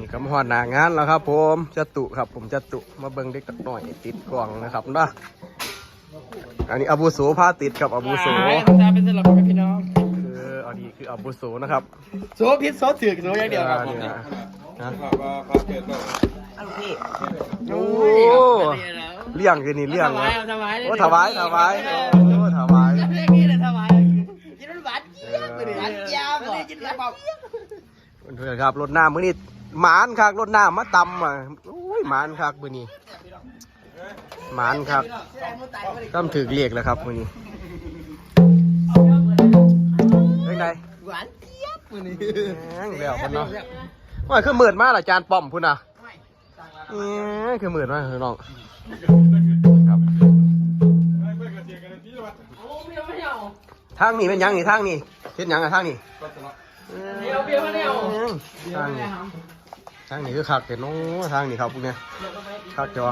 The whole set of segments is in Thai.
นี่ก็มาฮอดหน้างานแล้วครับ ผมจะตุครับ ผมจะตุมาเบิ่งเด็กหน่อยติดกล่องนะครับนะอันนี้อาบุโสพาติดกับอาบุโสตาเป็นสลับกับพี่น้องคืออันนี้คืออาบุโสนะครับโซพิษโซถือกโซอย่างเดียวครับนี่นะฮะว่าพาเกิดก็โอ้เลี้ยงคือนี่เลี้ยงถวานะยถวายโอ้ถวายถวายโอ้ถวายเรื่องนี้เลยถวายกินมันหวานเจี๊ยบเลยหวานเจี๊ยบเลยกินแล้วบอกเพื่อนๆครับรถน้ำมื้อนี้ หมานคักรถน้ำมาตำอะโอ้ยหมานคักมื้อนี้หมานคักต้องถือเรียกแล้วครับมื้อนี้เป็นไงหวานเจี๊ยบมือนี้แหงแล้วพุ่นเนาะว่าคือหมื่นมากล่ะจานป้อมพุ่นน่ะเอ้ยคือหมื่นมากน้องครับทางนี้เป็นหยังนี่ทางนี้เฮ็ดหยังอะทางนี้เดี๋ยวเบียร์มาเดียวทางนี้ ทางนี้คือคักเห็นโอ้ทางนี้ครับพวกเนี้ยคักจอ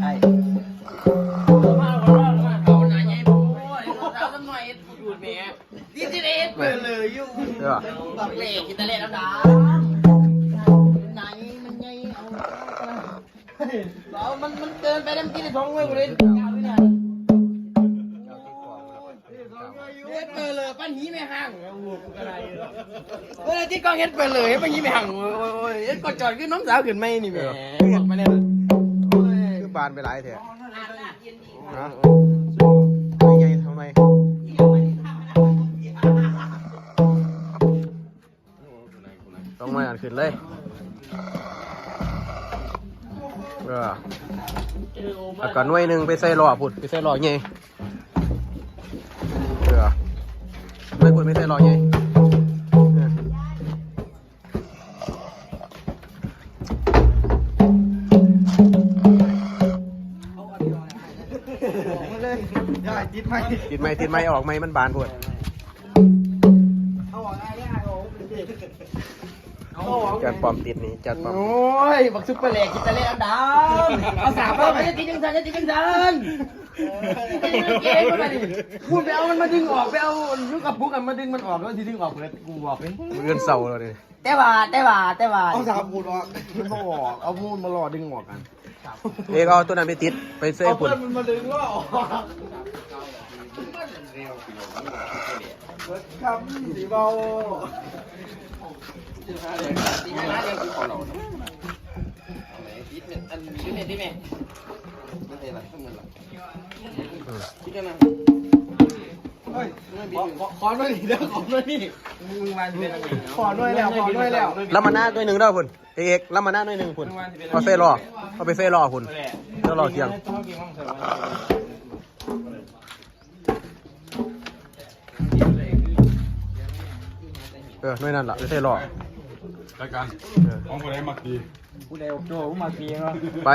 ไอ้เอาหน่อยไงโอ้ยเราทำหน่อยดูดแม่ดิจิเดสเปิดเลยอยู่เด้อบอกเลขกินตะเลแล้วดาไหนมันไงเอาเรามันมันเกินไปแล้วมันกินได้องเว้ยกูเลย เออที่กองเฮ็ดเปิดเลยปั้นหีไม่ห่างโอ้ยโอ้ยเฮ็ดกอดจอดขึ้นน้องสาวขึ้นไม่นี่แหม่บอกมาเนี่ยคือบานไปหลายแท้นะไม่ไงทำไมต้องมาอ่านขึ้นเลยเออแล้วก็หน่วยหนึ่งไปใส่หล่อพุ่นไปใส่หล่อไงเออไม่พุ่นไปใส่หล่อไง ได้จิตไหมติดไหมติดไหมออกไหมมันบานพุ่นเอาออกได้ได้เอาจัดปอมติดนี่จัดปอมโอ้ยบักซุปเปอร์เล็กกินตะเลอันดำเอาสามเอาไปตีจังสันตีจังสันพูดไปเอามันมาดึงออกไปเอาลูกกับปุ๊กกันมาดึงมันออกแล้วที่ดึงออกเลยกูบอกเลยเงินเศร้าเลยแต่ว่าแต่ว่าแต่ว่าเอาสามพูดออกมันมาออกเอามูลมารอดึงออกกัน เอกเอาตัวนั้นไปติดไปเซ่เอาพุ่เพื่นอนมันมาดึงล่อออกคำสีเบาตีให้ร้านเดียวคือของเราอันนี้เนี่ยที่แม่ไม่ใช่ละเงินละคิดกันนะ ขอหน่อยดิเด้อขอหน่อยดิมึงมาเป็นอะไรขอหน่อยแล้วขอหน่อยแล้วแล้วมาหน้าด้วยหนึ่งด้วคุณเอกแล้วมาหน้าด้วยหนึ่งคุณเอาเซ่รอเอาไปเซ่รอคุณเฟ่รอเที่ยงเออด้วยนั่นล่ะไปเซ่รอ รายการของคนไหนมักดีกูเดวโจ้กูมาเพียงอะไป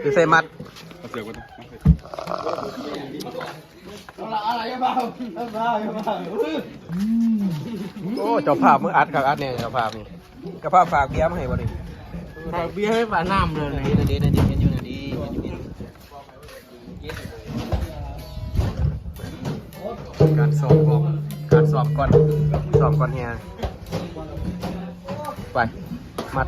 ไปเซ่มัดมาเสือกกันอะไรบ้างบ้าบ้าโอ้เจ้าภาพมืออัดครับอัดเนี่ยเจ้าภาพนี่กระภาพฝากเบี้ยมาให้บ่ดิเบียร์ให้ฝาน้ำเลยดีนะดีนะดีนะดีการสอบก่อนการสอบก่อนสอบก่อนเฮีย ไป มัด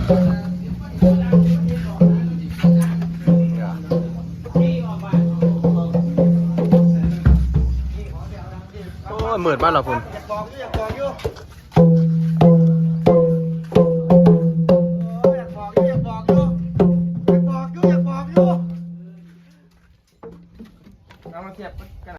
ครับ เหมือนบ้านเราคุณบอกอยู่บอกอยู่